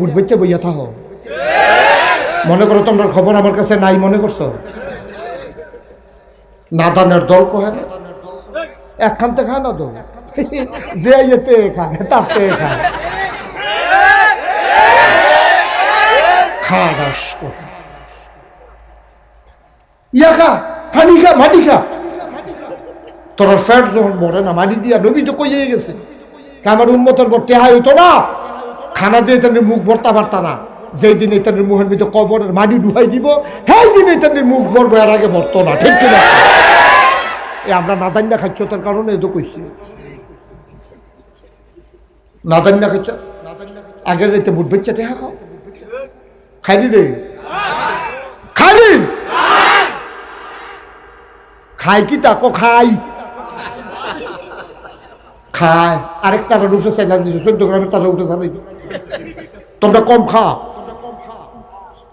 বুট বেচে বইয়া মনে করো তোমরা খবর আমার কাছে নাই, মনে করছ? নাদানের দল কহে না? একখান থেকে খায় না তো? যে খা তোর ফ্যাট যখন মরে না, মাটি দিয়া নবী তো কইয়ে গেছে আমার উন্মতের বর টেহাই হইতো না? খানা দিয়ে তাদের মুখ ভরতা পারতা না। যেই দিন তাদের মুখের ভিতরে কবরের মাটি ডুবাই দিব, সেই দিন তাদের মুখ ভরবো, এর আগে ভরতো না। ঠিক কিনা? এ আমরা নাদান্যা খাচ্ছ, তার কারণে এতো কইছি। নাদান্যা খাচ্ছ? আগে যাইতে বুট বেচ্ছে টেহা খাও। খাইলি রে। খাইলি খাই কি তাকো খাই? খায়। আরেক তারা উঠে চাইনা দিছে, চোদ্দ গ্রামের তারা উঠে চালাই তোমরা কম খা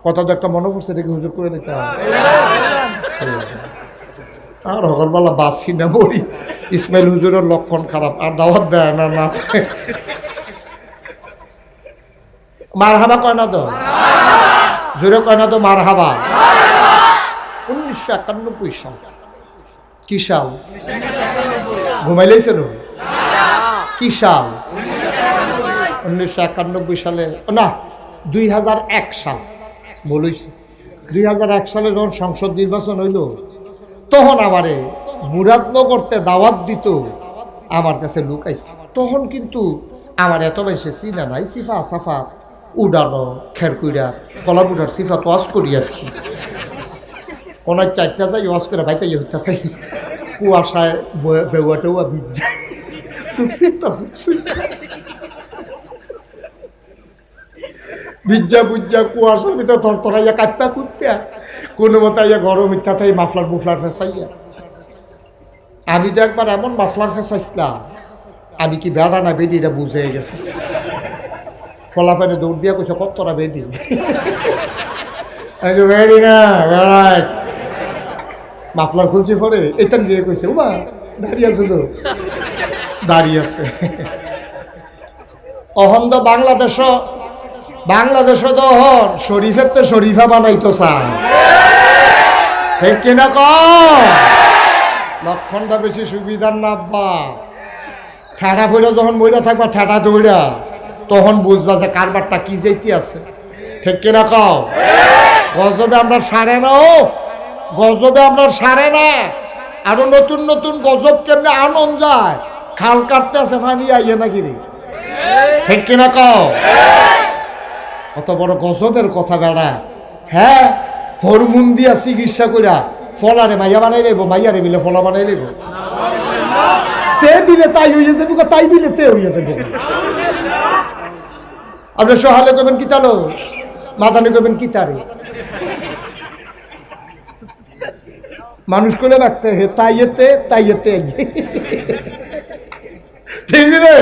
কথা তো একটা মনে পড়ছে রেখে হুজুর করে নিতে আর হগরবালা বাসি না বলি ইসমাইল হুজুরের লক্ষণ খারাপ, আর দাওয়াত দেয় না না মার হাবা কয় না তো? জোরে কয় না তো মার হাবা উনিশশো একানব্বই সাল। কি সাল? ঘুমাইলেইছে নো কি সাল? উনিশশো একানব্বই সালে, না, দুই হাজার এক সাল। বলেছি দুই সালে যখন সংসদ নির্বাচন হইল, তখন আমারে মুরাদনগরতে দাওয়াত দিত, আমার কাছে লুকাইছে তখন কিন্তু আমার এত বেশি চিনা নাই, সিফা সাফা উডানো খেরকুইরা কলাপুটার সিফা তো ওয়াজ করি আর কি। কোনো চারটা যাই, ওয়াজ করে ভাইতে হইতে থাকি কুয়াশায় বেউয়া টেউয়া ভিজ। যায় সুপসিপটা সুপসিপটা বিজ্জা বুজ্জা কুয়াশার ভিতর থরথরাইয়া কাটপা কুটপা কোনো মতো ইয়া গরম মিথ্যা থাই মাফলার মুফলার ফেসাইয়া। আমি তো একবার এমন মাফলার ফেসাইছিলাম, আমি কি বেড়া না বেডি এটা বুঝে গেছে। ফলা ফলাফানে দৌড় দিয়া কইছে কতটা বেডি? আমি বেডি না, বেড়াই। মাফলার খুলছি পরে এটা দিয়ে কইছে, উমা দাঁড়িয়ে আছে তো? দাঁড়িয়ে আছে। অহন্দ বাংলাদেশ তো শরীফের তো শরীফা বানাইতো কিনা লক্ষণটা বেশি সুবিধার না, আব্বা। ঠেটা ফইরা যখন মইরা থাকবা, ঠেটা দৌড়া তখন বুঝবা যে কারবারটা কি যেতে আছে। ঠিক কিনা কও? গজবে আমরা সারে না, ও। গজবে আমরা সারে না। আরও নতুন নতুন গজব কেমনে আনন্দ যায়? খাল কাটতে আছে ফানি আইয়ে নাকি রে? ঠিক কিনা কও? কত বড় গজবের কথা বেড়া। হ্যাঁ হরমোন দিয়া চিকিৎসা কইরা ফলারে মাইয়া বানাই লইব, মাইয়ারে বিলে ফলা বানাই লইব। তে বিলে তাই হইয়া যাবে তাই বিলে তে হইয়া যাবে আপনি সহালে করবেন কি তালো? মাদানি করবেন কি তারে মানুষ করে রাখতে হে তাইয়েতে তাইয়েতে। ঠিক রে